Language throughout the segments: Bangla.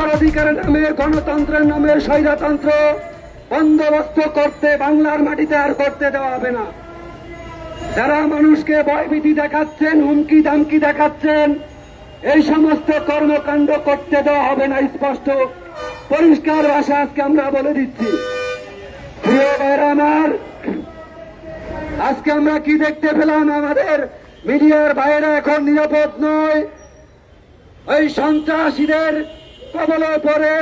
ভোটার অধিকারের নামে, গণতন্ত্রের নামে, স্বৈরতন্ত্র বন্দোবস্ত করতে বাংলার মাটিতে আর করতে দেওয়া হবে না। যারা মানুষকে ভয়ভীতি দেখাচ্ছেন, হুমকি দামকি দেখাচ্ছেন, এই সমস্ত কর্মকাণ্ড করতে দেওয়া হবে না, স্পষ্ট। পরিষ্কার ভাষা আজকে আমরা বলে দিচ্ছি। আমার, আজকে আমরা কি দেখতে পেলাম? আমাদের মিডিয়ার বাইরে এখন নিরাপদ নয়। ওই সন্ত্রাসীদের কবলে পড়ে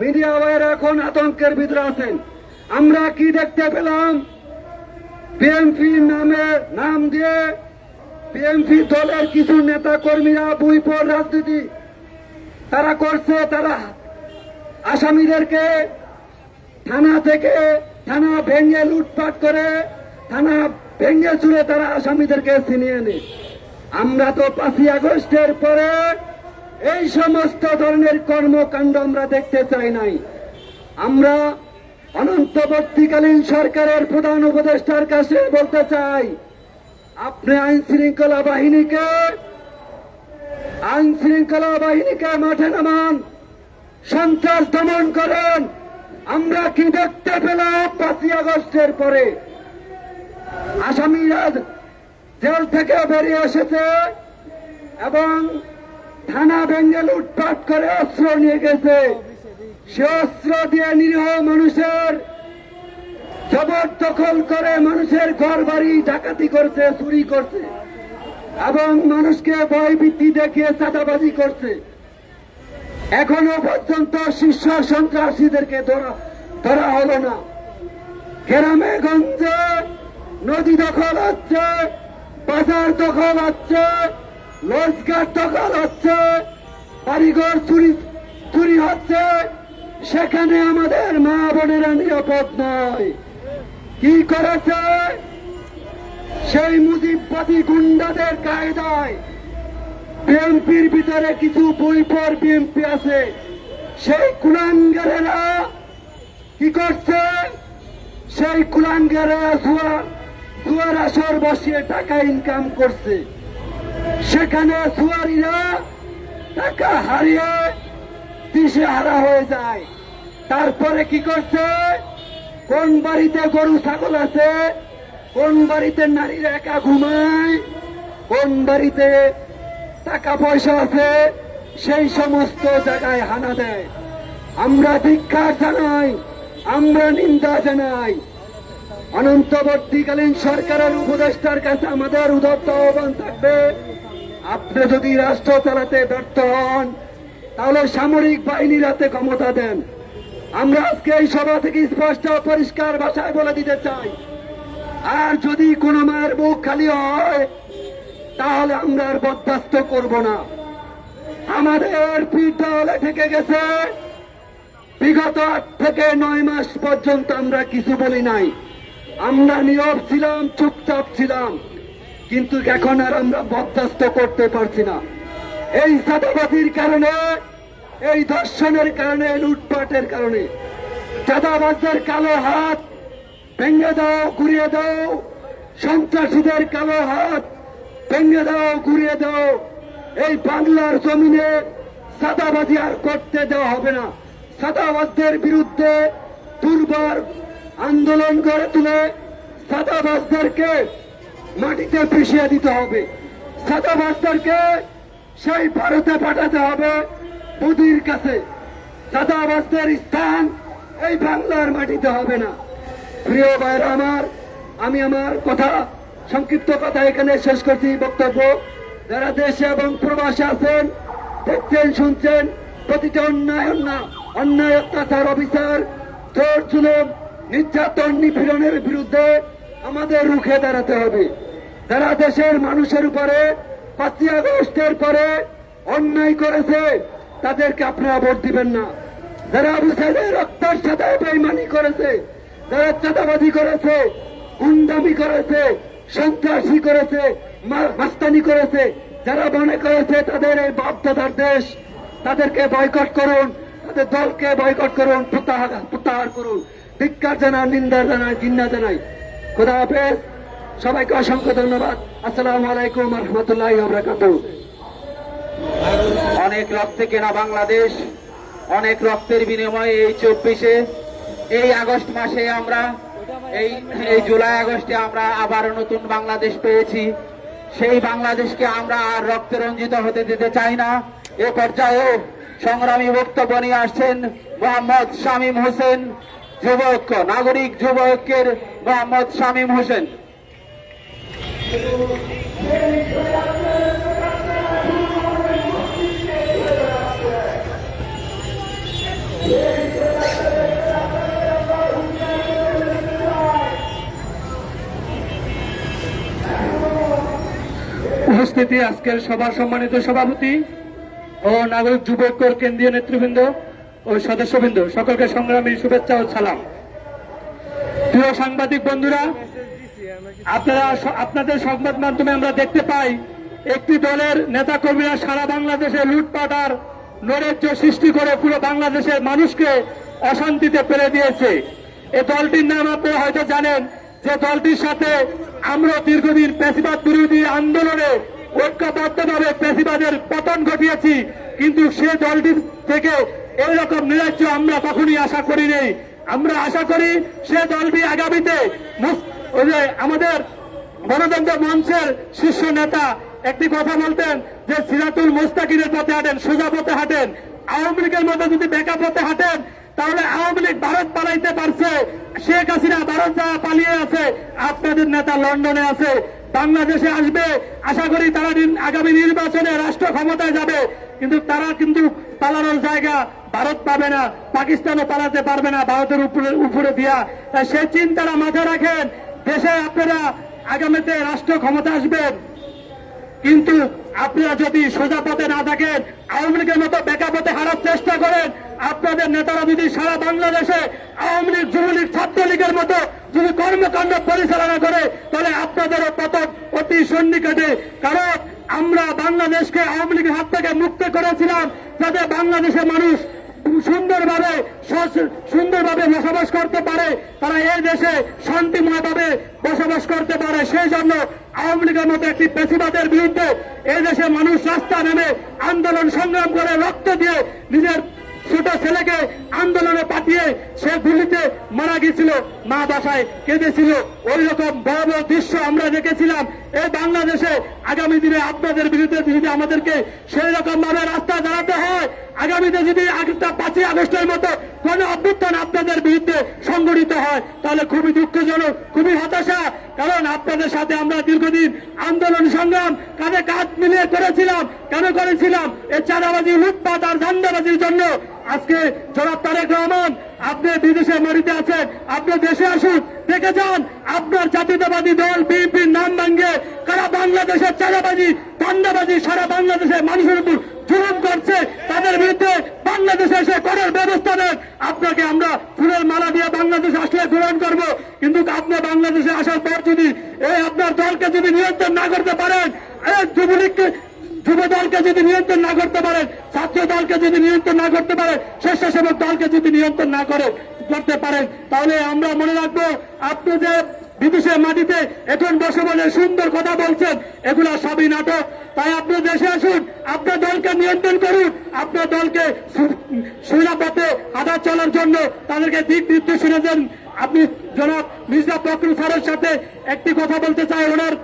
মিডিয়া বাইরে এখন আতঙ্কের ভিতরে আছেন। আমরা কি দেখতে পেলাম? বিএনপি নামে নাম দিয়ে বিএনপি দলের কিছু নেতা কর্মীরা বইপর রাজনীতি তারা করছে, তারা আসামিদেরকে থানা থেকে থানা ভেঙে লুটপাট করে, থানা ভেঙে চুরে তারা আসামিদেরকে ছিনিয়ে নেয়। আমরা তো পাঁচই আগস্টের পরে এই সমস্ত ধরনের কর্মকাণ্ড আমরা দেখতে চাই নাই। আমরা অনন্তবর্তীকালীন সরকারের প্রধান উপদেষ্টার কাছে বলতে চাই, আপনি আইন শৃঙ্খলা বাহিনীকে আইন শৃঙ্খলা বাহিনীকে মাঠে নামান, সন্ত্রাস দমন করেন। আমরা কি দেখতে পেলাম পাঁচই আগস্টের পরে? আসামিরা জেল থেকে বেরিয়ে এসেছে এবং থানা ভেঙ্গে লুটপাট করে অস্ত্র নিয়ে গেছে। সে অস্ত্র দিয়ে নিরীহ মানুষের জবরদখল করে মানুষের ঘর বাড়ি ডাকাতি করছে, চুরি করছে এবং মানুষকে ভয়ভীতি দেখিয়ে চাঁদাবাজি করছে। এখনও পর্যন্ত শীর্ষ সন্ত্রাসীদেরকে ধরা ধরা হলো না। গ্রামে, গঞ্জে, নদী দখল হচ্ছে, বাজার দখল হচ্ছে রোজগার দখল হচ্ছে, বাড়িঘর চুরি চুরি হচ্ছে। সেখানে আমাদের মা বোনেরা নিরাপদ নয়। কি করেছে? সেই মুজিববাদী গুন্ডাদের কায়দায় বিএনপির ভিতরে কিছু বইপর বিএনপি আছে। সেই কুলাঙ্গারেরা কি করছে? সেই কুলাঙ্গারেরা জুয়া, জুয়ার আসর বসিয়ে টাকা ইনকাম করছে। সেখানে জুয়ারিরা টাকা হারিয়ে দিশে হারা হয়ে যায়। তারপরে কি করছে? কোন বাড়িতে গরু, ছাগল আছে? কোন বাড়িতে নারীরা একা ঘুমায়? কোন বাড়িতে টাকা পয়সা আছে? সেই সমস্ত জায়গায় হানা দেয়। আমরা ধিক্ষার জানাই, আমরা নিন্দা জানাই। অনন্তবর্তীকালীন সরকারের উপদেষ্টার কাছে আমাদের উদত্ত আহ্বান থাকবে আপনি যদি রাষ্ট্র চালাতে ব্যর্থ হন, তাহলে সামরিক বাহিনীর হাতে ক্ষমতা দেন। আমরা আজকে এই সভা থেকে স্পষ্ট পরিষ্কার ভাষায় বলে দিতে চাই। আর যদি কোনো মায়ের মুখ খালি হয়, তাহলে আমরা আর বরদাস্ত করব না। আমাদের পিঠ ঠেকে গেছে। বিগত আট থেকে নয় মাস পর্যন্ত আমরা কিছু বলি নাই। আমরা নীরব ছিলাম, চুপচাপ ছিলাম। কিন্তু এখন আর আমরা বরদাস্ত করতে পারছি না। এই চাঁদাবাজির কারণে, এই ধর্ষণের কারণে লুটপাটের কারণে। চাঁদাবাজদের কালো হাত ভেঙে দাও, ঘুরিয়ে দাও। সন্ত্রাসীদের কালো হাত ভেঙে দাও, ঘুরিয়ে দাও। এই বাংলার জমিনে সাদাবাজি আর করতে দেওয়া হবে না। সাদাবাজদের বিরুদ্ধে দুর্বার আন্দোলন গড়ে তুলে সাদাবাজদেরকে মাটিতে পিছিয়ে দিতে হবে। সাদাবাজদেরকে সেই ভারতে পাঠাতে হবে মোদির কাছে। সাদাবাজদের স্থান এই বাংলার মাটিতে হবে না। প্রিয় ভাইরা আমার, আমি আমার কথা, সংক্ষিপ্ত কথা এখানে শেষ করছি বক্তব্য। যারা দেশে এবং প্রবাসে আছেন, দেখছেন, শুনছেন, প্রতিটা অন্যায় অন্যায় অন্যায়, অত্যাচার অফিসার জোর জুলুম নির্যাতন, নিপীড়নের বিরুদ্ধে আমাদের রুখে দাঁড়াতে হবে। যারা দেশের মানুষের উপরে পাঁচই আগস্টের পরে অন্যায় করেছে, তাদেরকে আপনারা ভোট দিবেন না। যারা আবু সাইদের রক্তের সাথে বেইমানি করেছে, যারা চাঁদাবাজি করেছে, গুন্ডামি করেছে, সন্ত্রাসী করেছে মাস্তানি করেছে, যারা মনে করেছে তাদের এই বাপদাদার দেশ, তাদেরকে বয়কট করুন, তাদের দলকে বয়কট করুন প্রত্যাহার করুন। ধিক্কার জানান নিন্দা জানাই জিন্না জানাই খোদা হাফেজ। সবাইকে অসংখ্য ধন্যবাদ। আসসালামু আলাইকুম রহমতুল্লাহ বরকাতুহ। অনেক রক্তে কেনা বাংলাদেশ, অনেক রক্তের বিনিময়ে এই চব্বিশে, এই আগস্ট মাসে আমরা, এই এই জুলাই আগস্টে আমরা আবার নতুন বাংলাদেশ পেয়েছি। সেই বাংলাদেশকে আমরা আর রক্তে রঞ্জিত হতে দিতে চাই না। এ পর্যায়ে সংগ্রামী বক্তব্য নিয়ে আসছেন মোহাম্মদ শামীম হোসেন, যুবক, নাগরিক যুবকের মোহাম্মদ শামীম হোসেন। উপস্থিতি আজকের সভার সম্মানিত সভাপতি ও নাগরিক যুবকর কেন্দ্রীয় নেতৃবৃন্দ ও সদস্যবৃন্দ, সকলকে সংগ্রামী শুভেচ্ছা ও সালাম। প্রিয় সাংবাদিক বন্ধুরা আপনারা আপনাদের সংবাদ মাধ্যমে আমরা দেখতে পাই, একটি দলের নেতাকর্মীরা সারা বাংলাদেশে লুটপাট আর নৈরাজ্য সৃষ্টি করে পুরো বাংলাদেশের মানুষকে অশান্তিতে ফেলে দিয়েছে। এই দলটির নাম আপনারা হয়তো জানেন যে দলটির সাথে আমরা দীর্ঘদিন পেশিবাদ বিরোধী আন্দোলনে ঐক্যবদ্ধভাবে পেশিবাদের পতন ঘটিয়েছি, কিন্তু সে দলটির থেকে এইরকম নিরাজ্য আমরা কখনই আশা করি নেই। আমরা আশা করি সে দলটি আগামীতে মুস- ওই আমাদের গণতন্ত্র মঞ্চের শীর্ষ নেতা একটি কথা বলতেন যে সিরাতুল পথে হাঁটেন, সোজা পথে হাঁটেন। আওয়ামী লীগের যদি বেকা পথে হাঁটেন, তাহলে আওয়ামী লীগ ভারত পালাইতে পারছে। শেখ হাসিনা ভারত পালিয়ে আছে, আপনাদের নেতা লন্ডনে আছে। বাংলাদেশে আসবে, আশা করি তারা আগামী নির্বাচনে রাষ্ট্র ক্ষমতায় যাবে। কিন্তু তারা কিন্তু পালানোর জায়গা ভারত পাবে না, পাকিস্তানও পালাতে পারবে না, ভারতের উপরে উপরে দিয়া। তাই সেই চিন্তাটা মাথায় রাখেন দেশে আপনারা আগামীতে রাষ্ট্র ক্ষমতা আসবেন। কিন্তু আপনারা যদি সোজা পথে না থাকেন, আওয়ামী লীগের মতো বেকা পথে হারার চেষ্টা করেন, আপনাদের নেতারা যদি সারা বাংলাদেশে আওয়ামী লীগ, যুবলীগ, ছাত্রলীগের মতো যদি কর্মকাণ্ড পরিচালনা করে, তাহলে আপনাদেরও পতন অতি সন্নিকটে। কারণ আমরা বাংলাদেশকে আওয়ামী লীগের হাত থেকে মুক্ত করেছিলাম, যাতে বাংলাদেশের মানুষ সুন্দরভাবে সুন্দরভাবে বসবাস করতে পারে। তারা এই দেশে শান্তিময়ভাবে বসবাস করতে পারে। সেই জন্য আওয়ামী লীগের মতো একটি পেশিবাদের বিরুদ্ধে এই দেশে মানুষ রাস্তা নেমে আন্দোলন সংগ্রাম করে, রক্ত দিয়ে নিজের ছোট ছেলেকে আন্দোলনে পাঠিয়ে সে গুলিতে মারা গেছিল মা বাসায় কেঁদেছিল। ওই রকম বড় দৃশ্য আমরা দেখেছিলাম। এই বাংলাদেশে আগামী দিনে আপনাদের বিরুদ্ধে যদি আমাদেরকে সেই রকম ভাবে রাস্তা দাঁড়াতে হয় আগামীতে যদি একটা পাঁচই আগস্টের মতো কোন অভ্যুত্থান আপনাদের বিরুদ্ধে সংগঠিত হয়, তাহলে খুবই দুঃখজনক, খুবই হতাশা। কারণ আপনাদের সাথে আমরা দীর্ঘদিন আন্দোলন, সংগ্রাম কাঁধে কাঁধ মিলিয়ে করেছিলাম, কেন করেছিলাম? এই চাঁদাবাজি লুটপাট আর ধান্দাবাজির জন্য আজকে জনাব তারেক রহমান, আপনি বিদেশে মাটিতে আছেন, আপনি দেশে আসুন, দেখে যান, আপনার জাতীয়তাবাদী দল, বিএনপির নাম ভাঙ্গে কারা বাংলাদেশের চাঁদাবাজি, ধান্দাবাজি সারা বাংলাদেশের মানুষের উপর জুলুম করছে, তাদের বিরুদ্ধে বাংলাদেশে এসে করার ব্যবস্থা নেন। আপনাকে আমরা ফুলের মালা দিয়ে বাংলাদেশে আসলে গ্রহণ করব। কিন্তু আপনি বাংলাদেশে আসার পর যদি এই আপনার দলকে যদি নিয়ন্ত্রণ না করতে পারেন, এই যুবলীগকে, যুব দলকে যদি নিয়ন্ত্রণ না করতে পারেন, ছাত্র দলকে যদি নিয়ন্ত্রণ না করতে পারেন, স্বেচ্ছাসেবক দলকে যদি নিয়ন্ত্রণ না করে, করতে পারেন, তাহলে আমরা মনে রাখব, আপনি যে বিদেশের মাটিতে এখন বসে বলে সুন্দর কথা বলছেন এগুলা সবই নাটক। তাই আপনি দেশে আসুন, আপনার দলকে নিয়ন্ত্রণ করুন, আপনার দলকে সুরাপথে হাঁটা চলার জন্য তাদেরকে দিক নির্দেশনা দেন। আপনি জনাব মির্জা ফখরুল স্যারের সাথে একটি কথা বলতে চাই, ওনার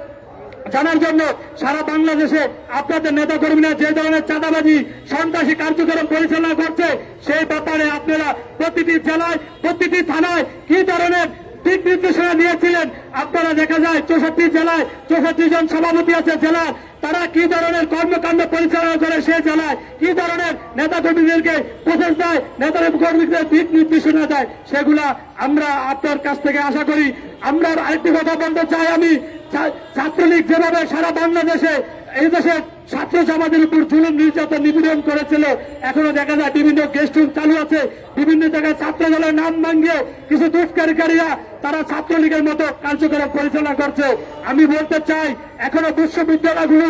জানার জন্য সারা বাংলাদেশে আপনাদের নেতা কর্মীরা যে ধরনের চাঁদাবাজি, সন্ত্রাসী কার্যক্রম পরিচালনা করছে, সেই ব্যাপারে আপনারা প্রতিটি জেলায়, প্রতিটি থানায় কি ধরনের দিক নির্দেশনা নিয়েছিলেন। আপনারা দেখা যায় চৌষট্টি জেলায় চৌষট্টি জন সভাপতি আছে জেলার। তারা কি ধরনের কর্মকাণ্ড পরিচালনা করে সেই জেলায়? কি ধরনের নেতা কর্মীদেরকে প্রসেস দেয়? নেতা কর্মীদের দিক নির্দেশনা দেয়? সেগুলা আমরা আপনার কাছ থেকে আশা করি। আমরা আরেকটি কথা বলতে চাই আমি। ছাত্রলীগ যেভাবে সারা বাংলাদেশে, এই দেশের ছাত্র সমাজের উপর জুলুম নির্যাতন নিপীড়ন করেছিল। এখনও দেখা যায় বিভিন্ন গেস্ট রুম চালু আছে। বিভিন্ন জায়গায় ছাত্র দলের নাম ভাঙ্গিয়ে কিছু দুষ্কারীকারীরা তারা ছাত্রলীগের মতো কার্যক্রম পরিচালনা করছে। আমি বলতে চাই, এখনও বিশ্ববিদ্যালয়গুলো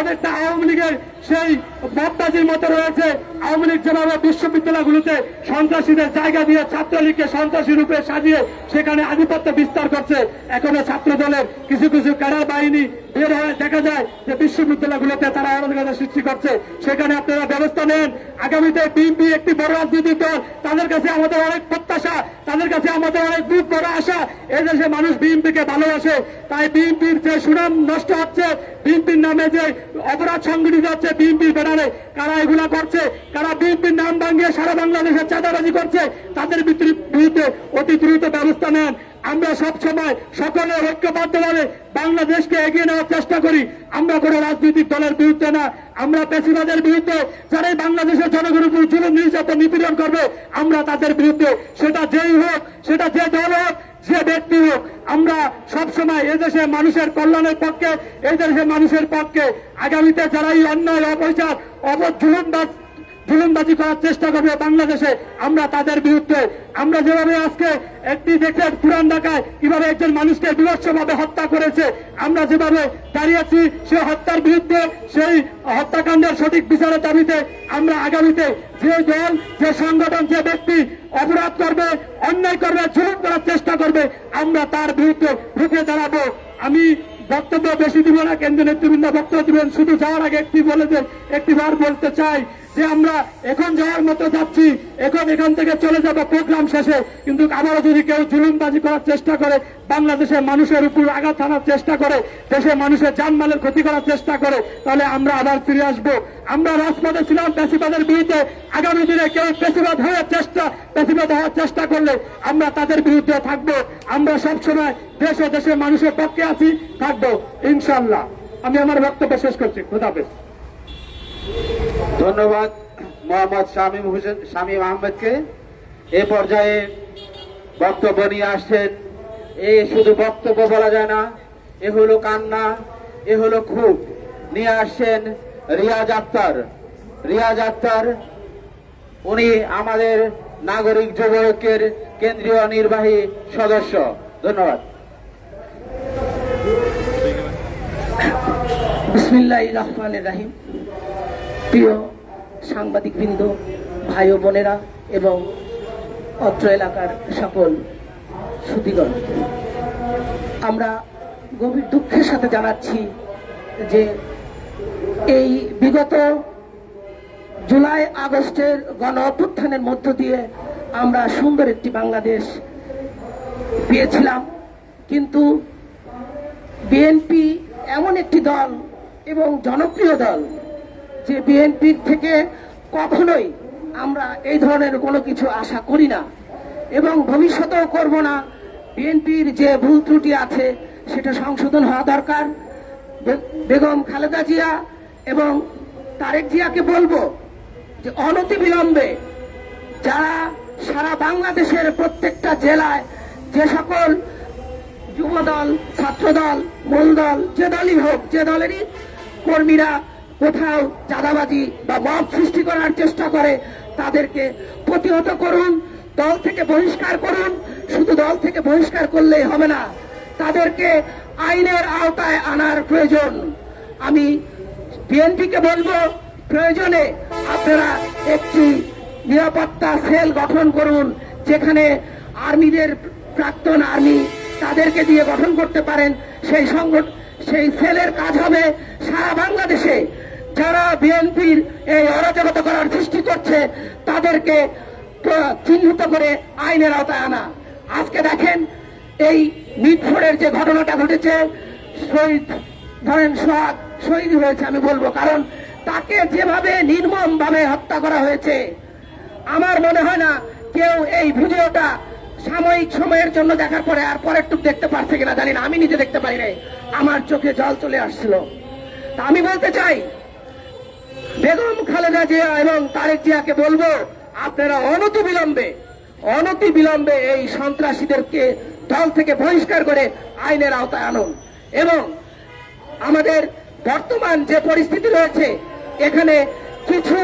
অনেকটা আওয়ামী লীগের সেই বাপবাজির মতো রয়েছে। আওয়ামী লীগ যেভাবে বিশ্ববিদ্যালয়গুলোতে সন্ত্রাসীদের জায়গা দিয়ে ছাত্রলীগকে সন্ত্রাসী রূপে সাজিয়ে সেখানে আধিপত্য বিস্তার করছে, এখনও ছাত্র দলের কিছু কিছু ক্যাডার বাহিনী হয়ে দেখা যায় যে বিশ্ববিদ্যালয়গুলোতে তারা অরাজকতা সৃষ্টি করছে। সেখানে আপনারা ব্যবস্থা নেন। আগামীতে বিএনপি একটি বড় রাজনৈতিক দল। তাদের কাছে আমাদের অনেক প্রত্যাশা, তাদের কাছে আমাদের অনেক বুক বড় আশা। এই দেশে মানুষ বিএনপিকে ভালোবাসে। তাই বিএনপির যে সুনাম নষ্ট হচ্ছে, বিএনপির নামে যে অপরাধ সংগঠিত হচ্ছে বিএনপির ব্যানারে, কারা এগুলা করছে, কারা বিএনপির নাম ভাঙিয়ে সারা বাংলাদেশে চাঁদাবাজি করছে, তাদের বিরুদ্ধে অতি দ্রুত ব্যবস্থা নেন। আমরা সব সময় সকলে ঐক্যবদ্ধভাবে বাংলাদেশকে এগিয়ে নেওয়ার চেষ্টা করি। আমরা কোনো রাজনৈতিক দলের বিরুদ্ধে না। আমরা পেশিবাদের বিরুদ্ধে যারা বাংলাদেশের জনগণের উপর জুলুম, নির্যাতন, নিপীড়ন করবে, আমরা তাদের বিরুদ্ধে, সেটা যেই হোক, সেটা যে দল হোক, যে ব্যক্তি হোক, আমরা সবসময় এদেশের মানুষের কল্যাণের পক্ষে এই দেশের মানুষের পক্ষে, আগামীতে যারা এই অন্যায় অপচার অবধ জুলুমবাজ করার চেষ্টা করবে বাংলাদেশে। আমরা তাদের বিরুদ্ধে, আমরা যেভাবে আজকে একটি দেখে পুরান ঢাকায় কীভাবে একজন মানুষকে বিভৎসভাবে হত্যা করেছে, আমরা যেভাবে দাঁড়িয়েছি সে হত্যার বিরুদ্ধে, সেই হত্যাকাণ্ডের সঠিক বিচারের দাবিতে আমরা আগামীতে যে দল, যে সংগঠন, যে ব্যক্তি অপরাধ করবে, অন্যায় করবে, জুলুম করার চেষ্টা করবে, আমরা তার বিরুদ্ধে রুখে দাঁড়াবো। আমি বক্তব্য বেশি দিব না, কেন্দ্রীয় নেতৃবৃন্দ বক্তব্য দিবেন। শুধু যাওয়ার আগে একটি বলে একটি বার বলতে চাই যে আমরা এখন যাওয়ার মতো যাচ্ছি এখন এখান থেকে চলে যাব প্রোগ্রাম শেষে। কিন্তু আবারও যদি কেউ জুলুমবাজি করার চেষ্টা করে, বাংলাদেশের মানুষের উপর আঘাত আনার চেষ্টা করে, দেশের মানুষের জানমালের ক্ষতি করার চেষ্টা করে, তাহলে আমরা আবার ফিরে আসব। আমরা রাজপথে ছিলাম পেশিবাদের বিরুদ্ধে। আগামী দিনে কেউ পেশিবাদ হওয়ার চেষ্টা পেশিবাদ হওয়ার চেষ্টা করলে আমরা তাদের বিরুদ্ধে থাকব। আমরা সবসময় দেশ ও দেশের মানুষের পক্ষে আছি, থাকব। ইনশাল্লাহ আমি আমার বক্তব্য শেষ করছি। খুদাফেজ ধন্যবাদ মোহাম্মদ শামীম হোসেন, শামীম আহমেদকে। এ পর্যায়ে বক্তব্য নিয়ে আসছেন। এ শুধু বক্তব্য বলা যায় না, এ হলো কান্না, এ হলো খুব নিয়ে আসছেন রিয়াজ আক্তার। রিয়াজ আক্তার, উনি আমাদের নাগরিক যুবকের কেন্দ্রীয় নির্বাহী সদস্য। ধন্যবাদ। বিসমিল্লাহ রহমান রাহিম। প্রিয় সাংবাদিকবৃন্দ ভাই ও বোনেরা এবং অত্র এলাকার সকল সুদীগণ, আমরা গভীর দুঃখের সাথে জানাচ্ছি যে এই বিগত জুলাই আগস্টের গণ অভ্যুত্থানের মধ্য দিয়ে আমরা সুন্দর একটি বাংলাদেশ পেয়েছিলাম। কিন্তু বিএনপি এমন একটি দল এবং জনপ্রিয় দল যে বিএনপির থেকে কখনোই আমরা এই ধরনের কোনো কিছু আশা করি না এবং ভবিষ্যতেও করব না। বিএনপির যে ভুল ত্রুটি আছে, সেটা সংশোধন হওয়া দরকার। বেগম খালেদা জিয়া এবং তারেক জিয়াকে বলব যে অনতিবিলম্বে যারা সারা বাংলাদেশের প্রত্যেকটা জেলায় যে সকল যুবদল, ছাত্রদল মূল দল যে দলই হোক, যে দলেরই কর্মীরা কোথাও চাঁদাবাজি বা মব সৃষ্টি করার চেষ্টা করে, তাদেরকে প্রতিহত করুন, দল থেকে বহিষ্কার করুন। শুধু দল থেকে বহিষ্কার করলেই হবে না, তাদেরকে আইনের আওতায় আনার প্রয়োজন। আমি বিএনপিকে বলব, প্রয়োজনে আপনারা একটি নিরাপত্তা সেল গঠন করুন, যেখানে আর্মিদের প্রাক্তন আর্মি তাদেরকে দিয়ে গঠন করতে পারেন। সেই সংগঠন সেই সেলের কাজ হবে সারা বাংলাদেশে। যারা বিএনপির এই অরাজকতা করার সৃষ্টি করছে, তাদেরকে চিহ্নিত করে আইনের আওতায় আনা। আজকে দেখেন, এই মিটফোর্ডের যে ঘটনাটা ঘটেছে, শহীদ ধরেন সোহাগ শহীদ হয়েছে, আমি বলব, কারণ তাকে যেভাবে নির্মম ভাবে হত্যা করা হয়েছে, আমার মনে হয় না কেউ এই ভিডিওটা সাময়িক সময়ের জন্য দেখার পরে আর পরের টুক দেখতে পারছে কিনা জানি না, আমি নিজে দেখতে পারি নাই। আমার চোখে জল চলে আসছিল। তা আমি বলতে চাই বেগম খালেদা জিয়া এবং তারেক জিয়াকে বলব, আপনারা অনতি বিলম্বে অনতি বিলম্বে এই সন্ত্রাসীদেরকে দল থেকে বহিষ্কার করে আইনের আওতায় আনুন। এবং আমাদের বর্তমান যে পরিস্থিতি রয়েছে, এখানে কিছু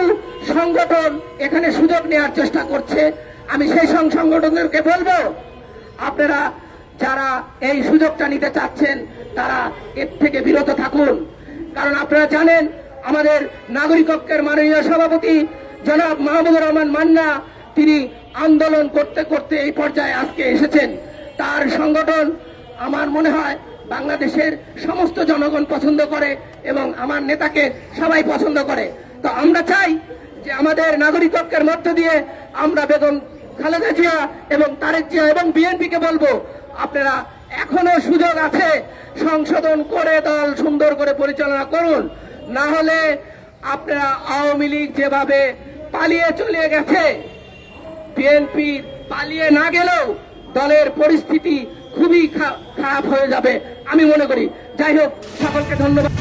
সংগঠন এখানে সুযোগ নেওয়ার চেষ্টা করছে। আমি সেই সংগঠনদেরকে বলব, আপনারা যারা এই সুযোগটা নিতে চাচ্ছেন, তারা এর থেকে বিরত থাকুন। কারণ আপনারা জানেন আমাদের নাগরিকত্বের মাননীয় সভাপতি জনাব মাহমুদুর রহমান মান্না, তিনি আন্দোলন করতে করতে এই পর্যায়ে আজকে এসেছেন। তার সংগঠন আমার মনে হয় বাংলাদেশের সমস্ত জনগণ পছন্দ করে এবং আমার নেতাকে সবাই পছন্দ করে। তো আমরা চাই যে আমাদের নাগরিকত্বের মধ্য দিয়ে আমরা বেগম খালেদা জিয়া এবং তারেক জিয়া এবং বিএনপিকে বলব, আপনারা এখনও সুযোগ আছে সংশোধন করে দল সুন্দর করে পরিচালনা করুন। না হলে আপনারা আওয়ামী লীগ যেভাবে পালিয়ে চলে গেছে বিএনপি পালিয়ে না গেলেও দলের পরিস্থিতি খুবই খারাপ হয়ে যাবে, আমি মনে করি। যাই হোক, সকলকে ধন্যবাদ।